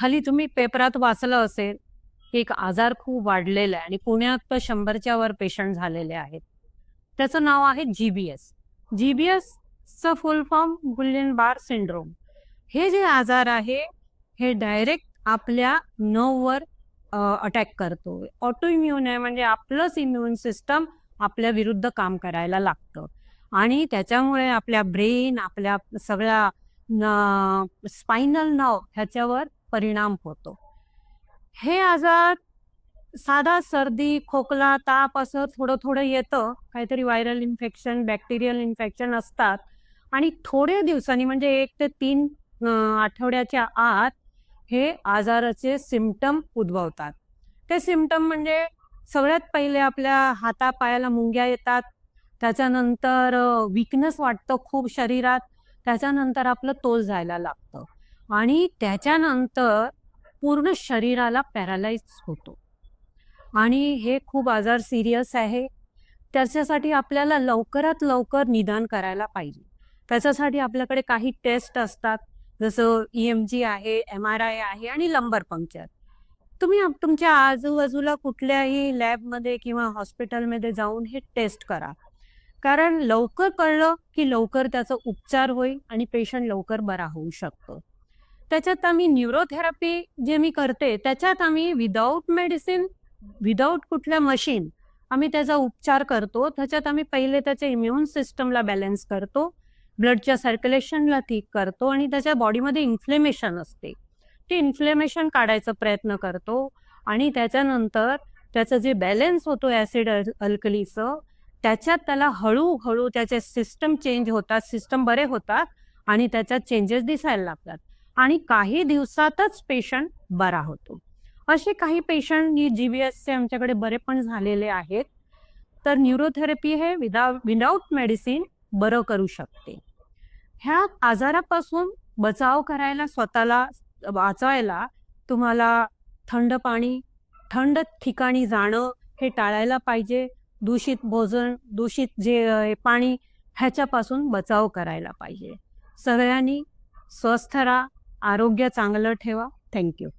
हल्ली तुम्ही पेपरात वाचलं असेल की एक आजार खूप वाढलेला आहे आणि पुण्यात तर शंभरच्या वर पेशंट झालेले आहेत. त्याचं नाव आहे GBS जीबीएसचं full form Guillain Barre syndrome. हे जे आजार आहे हे डायरेक्ट आपल्या नर्ववर अटॅक करतो. ऑटो इम्युन आहे म्हणजे आपलंच इम्युन सिस्टम आपल्या विरुद्ध काम करायला लागतं. आणि त्याच्यामुळे आपल्या ब्रेन आपल्या सगळ्या स्पायनल नाव ह्याच्यावर परिणाम होतो. हे आजार साधा सर्दी खोकला ताप असं थोडं थोडं येतं. काहीतरी व्हायरल इन्फेक्शन बॅक्टेरियल इन्फेक्शन असतात. आणि थोड्या दिवसांनी म्हणजे एक ते तीन आठवड्याच्या आत हे आजाराचे सिमटम उद्भवतात. ते सिमटम म्हणजे सगळ्यात पहिले आपल्या हातापायाला मुंग्या येतात. त्याच्यानंतर विकनेस वाटतं खूप शरीरात. त्याच्यानंतर आपलं तोल जायला लागतं. आणि त्याच्यानंतर पूर्ण शरीराला पॅरालाइज होतो. आणि हे खूप आजार सिरियस आहे. त्याच्यासाठी आपल्याला लवकरात लवकर निदान करायला पाहिजे. त्याच्यासाठी आपल्याकडे काही टेस्ट असतात. जसं ई एम जी आहे एम आर आय आहे आणि लंबर पंक्चर तुम्ही तुमच्या आजूबाजूला कुठल्याही लॅबमध्ये किंवा हॉस्पिटलमध्ये जाऊन हे टेस्ट करा. कारण लवकर कळलं की लवकर त्याचा उपचार होईल आणि पेशंट लवकर बरा होऊ शकतो. त्याच्यात आम्ही न्यूरोथेरपी जे मी करते त्याच्यात आम्ही विदाऊट मेडिसिन विदाऊट कुठल्या मशीन आम्ही त्याचा उपचार करतो. त्याच्यात आम्ही पहिले त्याच्या इम्युन सिस्टमला बॅलन्स करतो ब्लडच्या सर्क्युलेशनला ठीक करतो आणि त्याच्या बॉडीमध्ये इन्फ्लेमेशन असते. ते इन्फ्लेमेशन काढायचा प्रयत्न करतो आणि त्याच्यानंतर त्याचं जे बॅलन्स होतो ॲसिड अल्कलीचं त्याच्यात त्याला हळूहळू त्याचे सिस्टम चेंज होतात सिस्टम बरे होतात आणि त्याच्यात चेंजेस दिसायला लागतात. आणि काही दिवसातच पेशंट बरा होतो. असे काही पेशंट जी बी एसचे आमच्याकडे बरे पण झालेले आहेत. तर न्यूरोथेरपी हे विदा विदाऊट मेडिसिन बरं करू शकते. ह्या आजारापासून बचाव करायला स्वतःला वाचवायला तुम्हाला थंड पाणी थंड ठिकाणी जाणं हे टाळायला पाहिजे. दूषित भोजन दूषित जे पाणी ह्याच्यापासून बचाव करायला पाहिजे. सगळ्यांनी स्वस्थ राहा आरोग्य चांगलं ठेवा. थँक्यू.